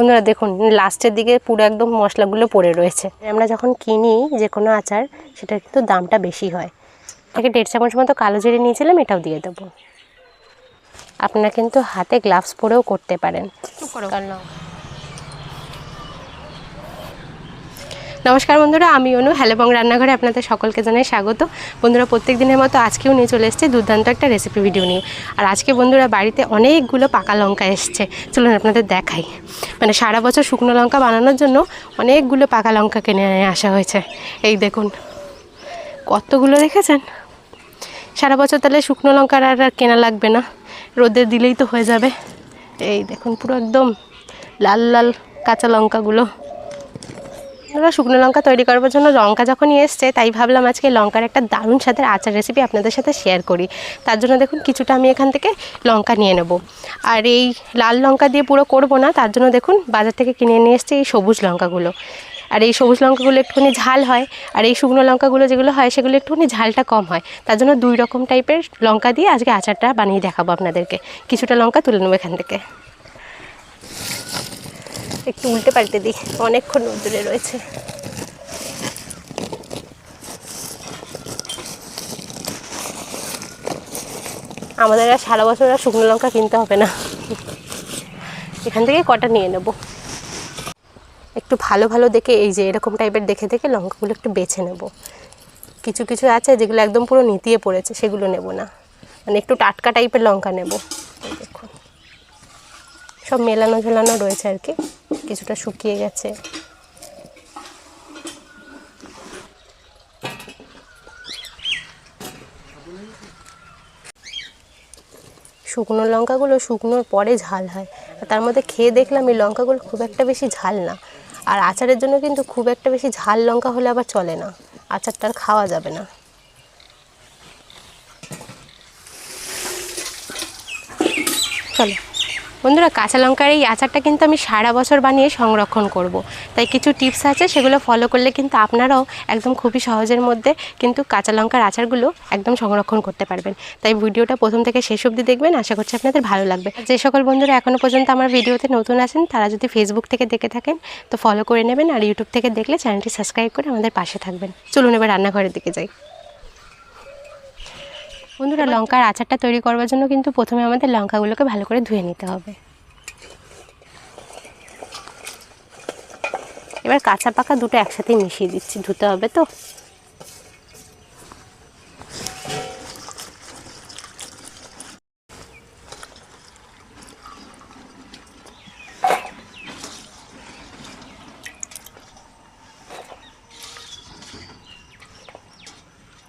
বন্ধুরা দেখুন লাস্টের দিকে পুরো একদম মশলাগুলো পড়ে রয়েছে। আমরা যখন কিনি যে কোনো আচার সেটার কিন্তু দামটা বেশি হয়। তাকে দেড় চামচ মতো কালো জিরে নিয়েছিলাম এটাও দিয়ে দেবো। আপনারা কিন্তু হাতে গ্লাভস পরেও করতে পারেন। কারণ নমস্কার বন্ধুরা, আমি অনু। হ্যালোবং রান্নাঘরে আপনাদের সকলকে জানাই স্বাগত। বন্ধুরা, প্রত্যেক দিনের মতো আজকেও নিয়ে চলে এসেছি দুর্দান্ত একটা রেসিপি ভিডিও নিয়ে। আর আজকে বন্ধুরা, বাড়িতে অনেকগুলো পাকা লঙ্কা এসছে। চলুন আপনাদের দেখাই। মানে সারা বছর শুকনো লঙ্কা বানানোর জন্য অনেকগুলো পাকা লঙ্কা কিনে আসা হয়েছে। এই দেখুন, কতগুলো দেখেছেন? সারা বছর তাহলে শুকনো লঙ্কার আর কেনা লাগবে না। রোদে দিলেই তো হয়ে যাবে। এই দেখুন, পুরো একদম লাল লাল কাঁচা লঙ্কাগুলো। আমরা শুকনো লঙ্কা তৈরি করবার জন্য লঙ্কা যখনই এসছে, তাই ভাবলাম আজকে লঙ্কার একটা দারুণ স্বাদের আচার রেসিপি আপনাদের সাথে শেয়ার করি। তার জন্য দেখুন কিছুটা আমি এখান থেকে লঙ্কা নিয়ে নেব। আর এই লাল লঙ্কা দিয়ে পুরো করব না, তার জন্য দেখুন বাজার থেকে কিনে নিয়ে এসছে এই সবুজ লঙ্কাগুলো। আর এই সবুজ লঙ্কাগুলো একটুখানি ঝাল হয়, আর এই শুকনো লঙ্কাগুলো যেগুলো হয় সেগুলো একটুখানি ঝালটা কম হয়। তার জন্য দুই রকম টাইপের লঙ্কা দিয়ে আজকে আচারটা বানিয়ে দেখাবো আপনাদেরকে। কিছুটা লঙ্কা তুলে নেব এখান থেকে। একটু উল্টে পাল্টে দিই। অনেকক্ষণ রোদ্দুরে রয়েছে। আমাদের আর সারা বছর আর শুকনো লঙ্কা কিনতে হবে না। এখান থেকে কটা নিয়ে নেব? একটু ভালো ভালো দেখে, এই যে এরকম টাইপের দেখে দেখে লঙ্কাগুলো একটু বেছে নেব। কিছু কিছু আছে যেগুলো একদম পুরো নিতিয়ে পড়েছে, সেগুলো নেব না। মানে একটু টাটকা টাইপের লঙ্কা নেব। দেখুন। সব মেলানো ঝোলানো রয়েছে আর কি। কিছুটা শুকিয়ে গেছে। শুকনো লঙ্কাগুলো শুকনোর পরে ঝাল হয়। তার মধ্যে খেয়ে দেখলাম এই লঙ্কাগুলো খুব একটা বেশি ঝাল না। আর আচারের জন্য কিন্তু খুব একটা বেশি ঝাল লঙ্কা হলে আবার চলে না। আচারটা খাওয়া যাবে না। চলো। বন্ধুরা, কাঁচা লঙ্কার এই আচারটা কিন্তু আমি সারা বছর বানিয়ে সংরক্ষণ করব। তাই কিছু টিপস আছে, সেগুলো ফলো করলে কিন্তু আপনারাও একদম খুবই সহজের মধ্যে কিন্তু কাঁচা লঙ্কার আচারগুলো একদম সংরক্ষণ করতে পারবেন। তাই ভিডিওটা প্রথম থেকে শেষ অবধি দেখবেন, আশা করছি আপনাদের ভালো লাগবে। যে সকল বন্ধুরা এখনও পর্যন্ত আমার ভিডিওতে নতুন আছেন, তারা যদি ফেসবুক থেকে দেখে থাকেন, তো ফলো করে নেবেন, আর ইউটিউব থেকে দেখলে চ্যানেলটি সাবস্ক্রাইব করে আমাদের পাশে থাকবেন। চলুন এবার রান্নাঘরের দিকে যাই। বন্ধুরা লঙ্কার আচারটা তৈরি করবার জন্য কিন্তু প্রথমে আমাদের লঙ্কাগুলোকে ভালো করে ধুয়ে নিতে হবে। এবার কাঁচা পাকা দুটো একসাথে মিশিয়ে দিচ্ছি ধুতে হবে তো?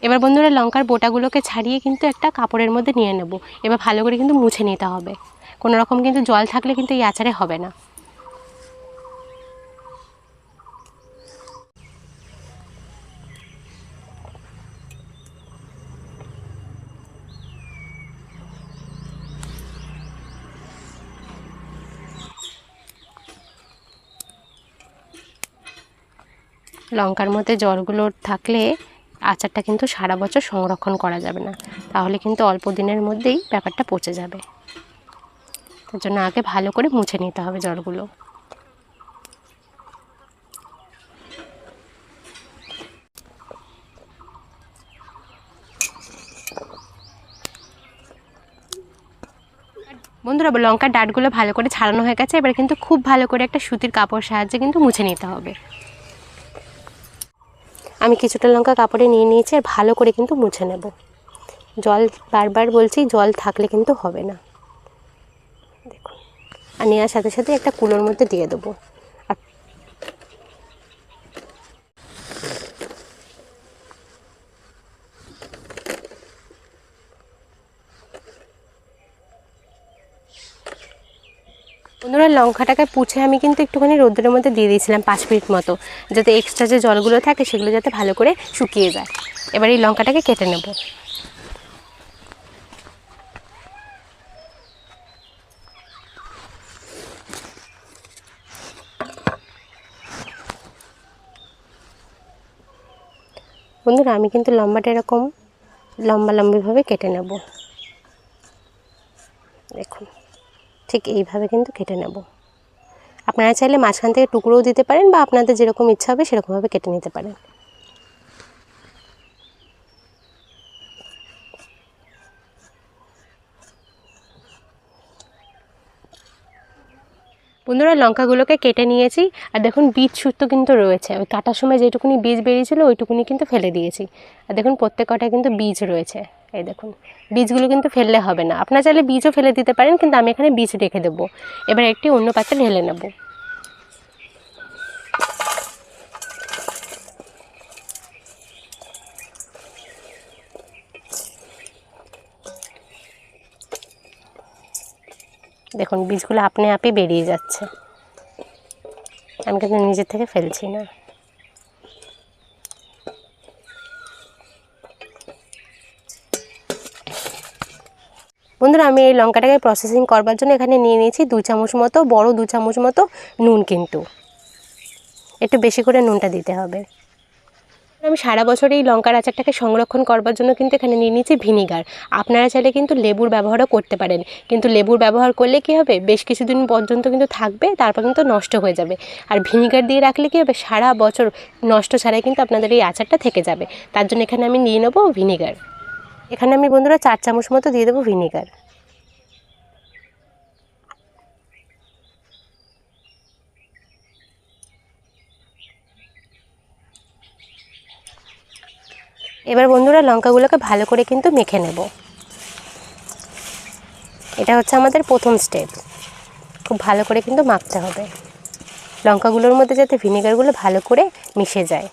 এবার বন্ধুরা লঙ্কার বোটাগুলোকে ছাড়িয়ে কিন্তু একটা কাপড়ের মধ্যে নিয়ে নেব। এবার ভালো করে কিন্তু মুছে নিতে হবে। কোনো রকম কিন্তু জল থাকলে কিন্তু এই আচারে হবে না। লঙ্কার মধ্যে জলগুলো থাকলে আচারটা কিন্তু সারা বছর সংরক্ষণ করা যাবে না। তাহলে কিন্তু অল্প দিনের মধ্যেই ব্যাপারটা পচে যাবে। তার জন্য আগে ভালো করে মুছে নিতে হবে জলগুলো। বন্ধুরা, লঙ্কার ডাঁটগুলো ভালো করে ছাড়ানো হয়ে গেছে। এবার কিন্তু খুব ভালো করে একটা সুতির কাপড় সাহায্যে কিন্তু মুছে নিতে হবে। আমি কিছুটা লঙ্কা কাপড়ে নিয়ে নিয়েছি আর ভালো করে কিন্তু মুছে নেব। জল বারবার বলছি, জল থাকলে কিন্তু হবে না। দেখুন। আর নেওয়ার সাথে সাথে একটা কুলোর মধ্যে দিয়ে দেবো আর বন্ধুরা লঙ্কাটাকে পুছে আমি কিন্তু একটুখানি রোদ্রের মধ্যে দিয়ে দিয়েছিলাম পাঁচ মিনিট মতো, যাতে এক্সট্রা যে জলগুলো থাকে সেগুলো যাতে ভালো করে শুকিয়ে যায়। এবার এই লঙ্কাটাকে কেটে নেব। বন্ধুরা, আমি কিন্তু লম্বাটা এরকম লম্বা লম্বিভাবে কেটে নেব। দেখুন। ঠিক এইভাবে কিন্তু কেটে নেব। আপনারা চাইলে মাঝখান থেকে টুকরোও দিতে পারেন বা আপনাদের যেরকম ইচ্ছা হবে সেরকমভাবে কেটে নিতে পারেন। বন্ধুরা, লঙ্কাগুলোকে কেটে নিয়েছি আর দেখুন বীজ সুতো কিন্তু রয়েছে। ওই কাটার সময় যেটুকুনি বীজ বেরিয়েছিল ওইটুকুনি কিন্তু ফেলে দিয়েছি। আর দেখুন প্রত্যেক কটায় কিন্তু বীজ রয়েছে। এই দেখুন, বীজগুলো কিন্তু ফেললে হবে না। আপনার চাইলে বীজও ফেলে দিতে পারেন, কিন্তু আমি এখানে বীজ রেখে দেবো। এবার একটি অন্য পাত্রে ঢেলে নেব। দেখুন, বীজগুলো আপনি আপই বেরিয়ে যাচ্ছে। আমি কিন্তু নিজের থেকে ফেলছি না। বন্ধুরা, আমি এই লঙ্কাটাকে প্রসেসিং করবার জন্য এখানে নিয়ে নিয়েছি দু চামচ মতো, বড় দু চামচ মতো নুন কিন্তু। একটু বেশি করে নুনটা দিতে হবে। আমি সারা বছর এই লঙ্কার আচারটাকে সংরক্ষণ করবার জন্য কিন্তু এখানে নিয়ে নিয়েছি ভিনিগার। আপনারা চাইলে কিন্তু লেবুর ব্যবহারও করতে পারেন। কিন্তু লেবুর ব্যবহার করলে কী হবে? বেশ কিছুদিন পর্যন্ত কিন্তু থাকবে, তারপর কিন্তু নষ্ট হয়ে যাবে। আর ভিনিগার দিয়ে রাখলে কী হবে? সারা বছর নষ্ট ছাড়াই কিন্তু আপনাদের এই আচারটা থেকে যাবে। তার জন্য এখানে আমি নিয়ে নেব ভিনিগার। এখানে আমি বন্ধুরা চার চামচ মতো দিয়ে দেবো ভিনিগার। এবার বন্ধুরা লঙ্কাগুলোকে ভালো করে কিন্তু মেখে নেব। এটা হচ্ছে আমাদের প্রথম স্টেপ। খুব ভালো করে কিন্তু মাখতে হবে। লঙ্কাগুলোর মধ্যে যাতে ভিনেগারগুলো ভালো করে মিশে যায়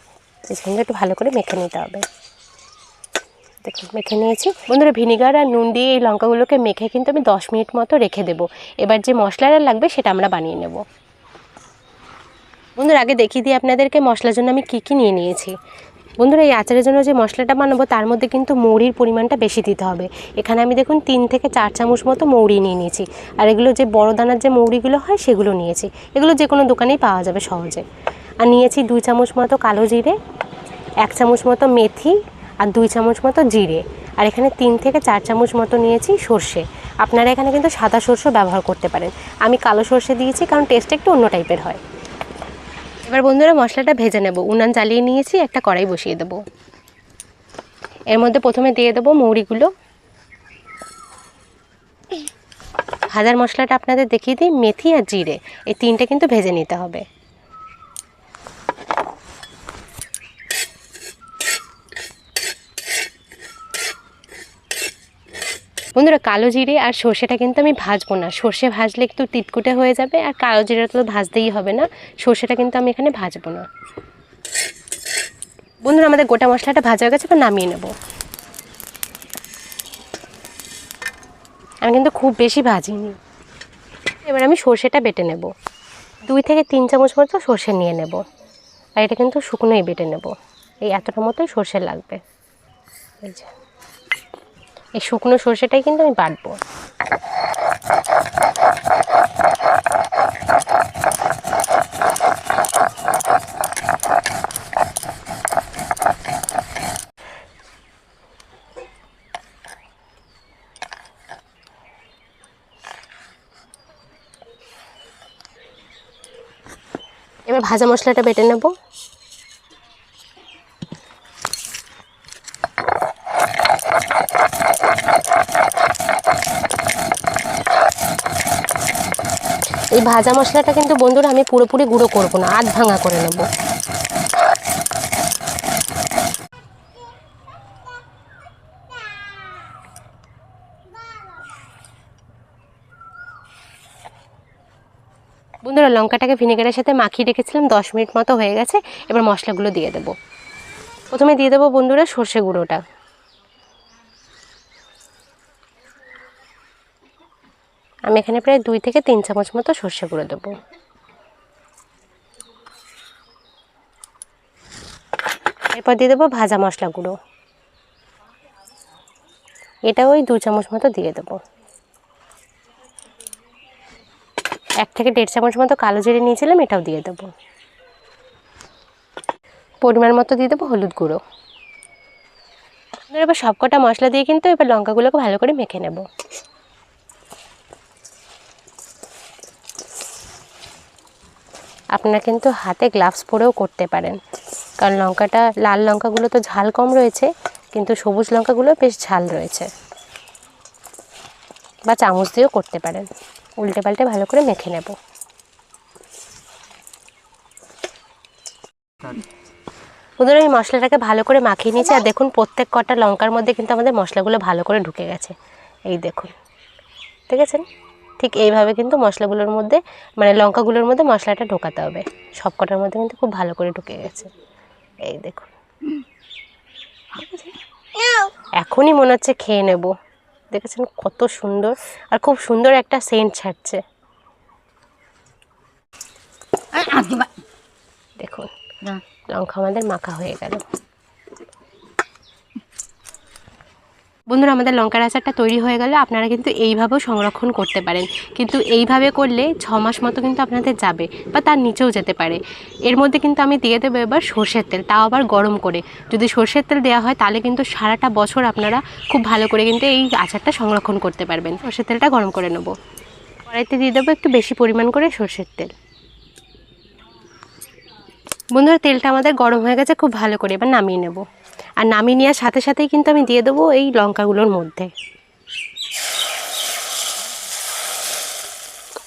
সেজন্য একটু ভালো করে মেখে নিতে হবে। দেখুন মেখে নিয়েছি। বন্ধুরা, ভিনিগার আর নুন দিয়ে এই লঙ্কাগুলোকে মেখে কিন্তু আমি দশ মিনিট মতো রেখে দেবো। এবার যে মশলাটা লাগবে সেটা আমরা বানিয়ে নেব। বন্ধুরা, আগে দেখিয়ে দিই আপনাদেরকে মশলার জন্য আমি কী কী নিয়ে নিয়েছি। বন্ধুরা, এই আচারের জন্য যে মশলাটা বানাবো, তার মধ্যে কিন্তু মৌরির পরিমাণটা বেশি দিতে হবে। এখানে আমি দেখুন, তিন থেকে চার চামচ মতো মৌরি নিয়ে নিয়েছি। আর এগুলো যে বড় দানার যে মৌরিগুলো হয়, সেগুলো নিয়েছি। এগুলো যে কোনো দোকানেই পাওয়া যাবে সহজে। আর নিয়েছি দুই চামচ মতো কালো জিরে, এক চামচ মতো মেথি আর দুই চামচ মতো জিরে। আর এখানে তিন থেকে চার চামচ মতো নিয়েছি সর্ষে। আপনারা এখানে কিন্তু সাদা সর্ষে ব্যবহার করতে পারেন। আমি কালো সর্ষে দিয়েছি কারণ টেস্ট একটু অন্য টাইপের হয়। এবার বন্ধুরা মশলাটা ভেজে নেব। উনান জ্বালিয়ে নিয়েছি, একটা কড়াই বসিয়ে দেবো। এর মধ্যে প্রথমে দিয়ে দেবো মৌরিগুলো। ভাজার মশলাটা আপনাদের দেখিয়ে দিই, মেথি আর জিরে। এই তিনটে কিন্তু ভেজে নিতে হবে। বন্ধুরা, কালো জিরে আর সর্ষেটা কিন্তু আমি ভাজবো না। সর্ষে ভাজলে একটু তিটকুটে হয়ে যাবে আর কালো জিরেটা তো ভাজতেই হবে না। সর্ষেটা কিন্তু আমি এখানে ভাজবো না। বন্ধুরা, আমাদের গোটা মশলাটা ভাজা হয়ে গেছে এবার নামিয়ে নেব। আমি কিন্তু খুব বেশি ভাজিনি। এবার আমি সর্ষেটা বেটে নেব। দুই থেকে তিন চামচ মতো সর্ষে নিয়ে নেব। আর এটা কিন্তু শুকনোই বেটে নেব। এই এতটা মতোই সর্ষে লাগবে। এই যে। এই শুকনো সর্ষেটাই কিন্তু আমি বাটবো। এবার ভাজা মশলাটা বেটে নেব। এই ভাজা মশলাটা কিন্তু বন্ধুরা আমি পুরোপুরি গুঁড়ো করব না, আধ ভাঙা করে নেব। বন্ধুরা লঙ্কাটাকে ভিনেগারের সাথে মাখিয়ে রেখেছিলাম, দশ মিনিট মতো হয়ে গেছে, এবার মশলাগুলো দিয়ে দেবো। প্রথমে দিয়ে দেবো বন্ধুরা সর্ষে গুঁড়োটা। আমি এখানে প্রায় দুই থেকে তিন চামচ মতো সর্ষে গুঁড়ো দেবো। এরপর দিয়ে দেবো ভাজা মশলা গুঁড়ো। এটা ওই দু চামচ মতো দিয়ে দেবো। এক থেকে দেড় চামচ মতো কালো জিরে নিয়েছিলাম, এটাও দিয়ে দেবো। পরিমাণ মতো দিয়ে দেবো হলুদ গুঁড়ো। এবার সবকটা মশলা দিয়ে কিন্তু এবার লঙ্কাগুলোকে ভালো করে মেখে নেব। আপনারা কিন্তু হাতে গ্লাভস পরেও করতে পারেন। কারণ লঙ্কাটা, লাল লঙ্কাগুলো তো ঝাল কম রয়েছে, কিন্তু সবুজ লঙ্কাগুলো বেশ ঝাল রয়েছে। বা চামচ দিয়েও করতে পারেন। উল্টে পাল্টে ভালো করে মেখে নেব। ওদের ওই মশলাটাকে ভালো করে মাখিয়ে নিয়েছি। আর দেখুন, প্রত্যেক কটা লঙ্কার মধ্যে কিন্তু আমাদের মশলাগুলো ভালো করে ঢুকে গেছে। এই দেখুন। দেখেছেন? ঠিক এইভাবে কিন্তু মশলাগুলোর মধ্যে মানে লঙ্কাগুলোর মধ্যে মশলাটা ঢোকাতে হবে। সব কটার মধ্যে কিন্তু খুব ভালো করে ঢুকে গেছে। এই দেখুন। এখনই মনে হচ্ছে খেয়ে নেব। দেখেছেন কত সুন্দর? আর খুব সুন্দর একটা সেন্ট ছাড়ছে। দেখুন লঙ্কা আমাদের মাখা হয়ে গেল। বন্ধুরা, আমাদের লঙ্কার আচারটা তৈরি হয়ে গেলে আপনারা কিন্তু এইভাবেও সংরক্ষণ করতে পারেন। কিন্তু এইভাবে করলে ছ মাস মতো কিন্তু আপনাদের যাবে বা তার নিচেও যেতে পারে। এর মধ্যে কিন্তু আমি দিয়ে দেবো এবার সর্ষের তেল, তাও আবার গরম করে। যদি সর্ষের তেল দেওয়া হয়, তাহলে কিন্তু সারাটা বছর আপনারা খুব ভালো করে কিন্তু এই আচারটা সংরক্ষণ করতে পারবেন। সর্ষের তেলটা গরম করে নেব। কড়াইতে দিয়ে দেবো একটু বেশি পরিমাণ করে সর্ষের তেল। বন্ধুরা, তেলটা আমাদের গরম হয়ে গেছে, খুব ভালো করে এবার নামিয়ে নেব। আর নামিয়ে নেওয়ার সাথে সাথেই কিন্তু আমি দিয়ে দেবো এই লঙ্কাগুলোর মধ্যে।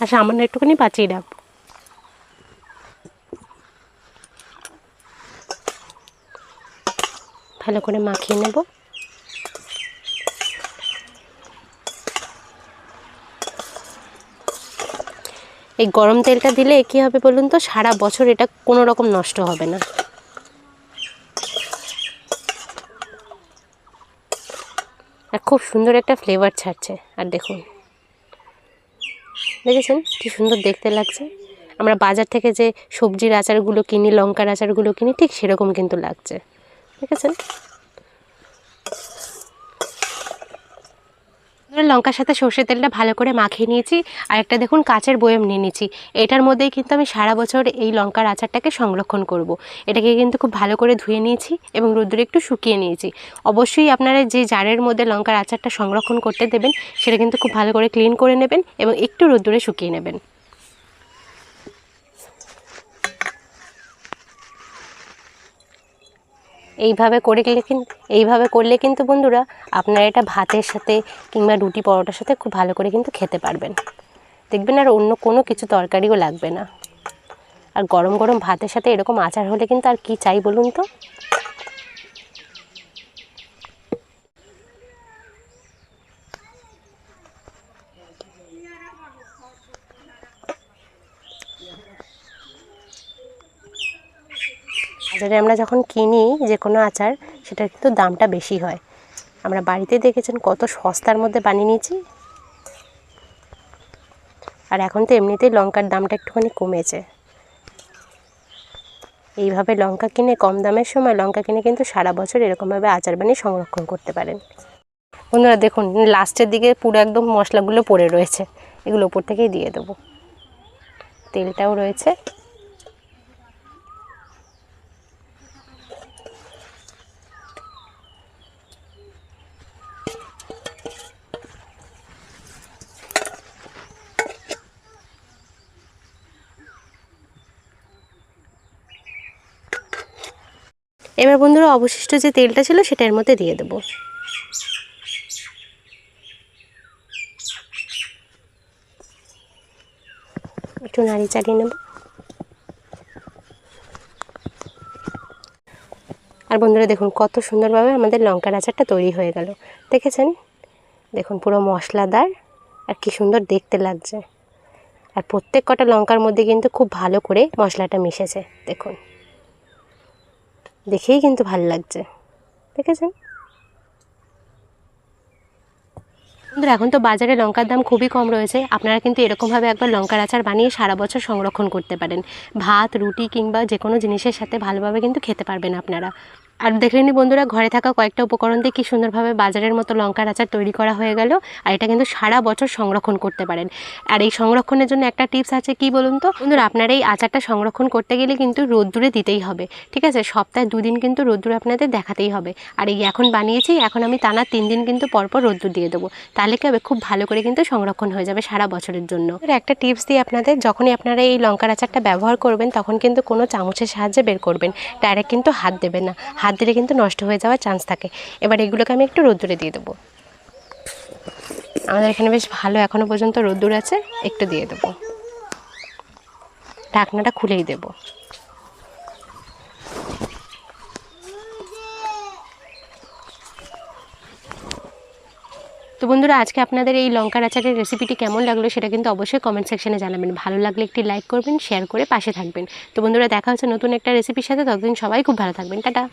আর সামান্য একটুখানি বাঁচিয়ে রাখব ভালো করে মাখিয়ে নেব। এই গরম তেলটা দিলে কী হবে বলুন তো? সারা বছর এটা কোনো রকম নষ্ট হবে না। আর খুব সুন্দর একটা ফ্লেভার ছাড়ছে। আর দেখুন। দেখেছেন? কি সুন্দর দেখতে লাগছে। আমরা বাজার থেকে যে সবজির আচারগুলো কিনি, লঙ্কার আচারগুলো কিনি, ঠিক সেরকম কিন্তু লাগছে। দেখেছেন? এবার লঙ্কার সাথে সর্ষের তেলটা ভালো করে মাখিয়ে নিয়েছি। আর একটা দেখুন কাচের বয়ম নিয়ে নিয়েছি এটার মধ্যেই কিন্তু আমি সারা বছর এই লঙ্কার আচারটাকে সংরক্ষণ করব। এটাকে কিন্তু খুব ভালো করে ধুয়ে নিয়েছি এবং রোদ্দুরে একটু শুকিয়ে নিয়েছি। অবশ্যই আপনারা যে জারের মধ্যে লঙ্কার আচারটা সংরক্ষণ করতে দেবেন, সেটা কিন্তু খুব ভালো করে ক্লিন করে নেবেন এবং একটু রোদ্দুরে শুকিয়ে নেবেন। এইভাবে করে গেলে কিন্তু এইভাবে করলে কিন্তু বন্ধুরা আপনারা এটা ভাতের সাথে কিংবা রুটি পরোটার সাথে খুব ভালো করে কিন্তু খেতে পারবেন। দেখবেন আর অন্য কোনো কিছু তরকারিও লাগবে না। আর গরম গরম ভাতের সাথে এরকম আচার হলে কিন্তু আর কি চাই বলুন তো? বাজারে আমরা যখন কিনি যে কোনো আচার, সেটার কিন্তু দামটা বেশি হয়। আমরা বাড়িতে দেখেছেন কত সস্তার মধ্যে বানিয়ে নিয়েছি। আর এখন তো এমনিতেই লঙ্কার দামটা একটুখানি কমেছে। এইভাবে লঙ্কা কিনে কম দামের সময় লঙ্কা কিনে কিন্তু সারা বছর এরকমভাবে আচার বানিয়ে সংরক্ষণ করতে পারেন। বন্ধুরা দেখুন, লাস্টের দিকে পুরো একদম মশলাগুলো পড়ে রয়েছে। এগুলো ওপর থেকেই দিয়ে দেবো। তেলটাও রয়েছে। এবার বন্ধুরা অবশিষ্ট যে তেলটা ছিল সেটা এর মধ্যে দিয়ে দেবো। একটু নাড়ি চাড়িয়ে নেব। আর বন্ধুরা দেখুন কত সুন্দরভাবে আমাদের লঙ্কার আচারটা তৈরি হয়ে গেল। দেখেছেন? দেখুন পুরো মশলাদার আর কি সুন্দর দেখতে লাগছে। আর প্রত্যেক কটা লঙ্কার মধ্যে কিন্তু খুব ভালো করে মশলাটা মিশেছে। দেখুন। দেখেই কিন্তু ভালো লাগছে। দেখেছেন? বন্ধুরা, এখন তো বাজারে লঙ্কার দাম খুবই কম রয়েছে। আপনারা কিন্তু এরকমভাবে একবার লঙ্কার আচার বানিয়ে সারা বছর সংরক্ষণ করতে পারেন। ভাত, রুটি কিংবা যে কোনো জিনিসের সাথে ভালোভাবে কিন্তু খেতে পারবেন আপনারা। আর দেখে দেখলেনি বন্ধুরা, ঘরে থাকা কয়েকটা উপকরণ দিয়ে কি সুন্দরভাবে বাজারের মতো লঙ্কার আচার তৈরি করা হয়ে গেল। আর এটা কিন্তু সারা বছর সংরক্ষণ করতে পারেন। আর এই সংরক্ষণের জন্য একটা টিপস আছে, কি বলুন তো? বন্ধুরা, আপনারা এই আচারটা সংরক্ষণ করতে গেলে কিন্তু রোদ্দুরে দিতেই হবে, ঠিক আছে? সপ্তাহে দুদিন কিন্তু রোদ্দুরে আপনাদের দেখাতেই হবে। আর এই এখন বানিয়েছি, এখন আমি টানা তিন দিন কিন্তু পরপর রোদ্দুর দিয়ে দেবো। তাহলে কি হবে? খুব ভালো করে কিন্তু সংরক্ষণ হয়ে যাবে সারা বছরের জন্য। একটা টিপস দিয়ে আপনাদের, যখনই আপনারা এই লঙ্কার আচারটা ব্যবহার করবেন, তখন কিন্তু কোনো চামচের সাহায্যে বের করবেন। ডাইরেক্ট কিন্তু হাত দেবেন না। হাত দিলে কিন্তু নষ্ট হয়ে যাওয়ার চান্স থাকে। এবার এগুলোকে আমি একটু রোদ্দুরে দিয়ে দেবো। আমাদের এখানে বেশ ভালো এখনও পর্যন্ত রোদ্দুর আছে, একটু দিয়ে দেবো। ঢাকনাটা খুলেই দেবো। তো বন্ধুরা, আজকে আপনাদের এই লঙ্কার আচারের রেসিপিটি কেমন লাগল সেটা কিন্তু অবশ্যই কমেন্ট সেকশনে জানাবেন। ভালো লাগলে একটি লাইক করবেন শেয়ার করে পাশে থাকবেন। তো বন্ধুরা, দেখা হচ্ছে নতুন একটা রেসিপির সাথে। ততদিন সবাই খুব ভালো থাকবেন। টাটা।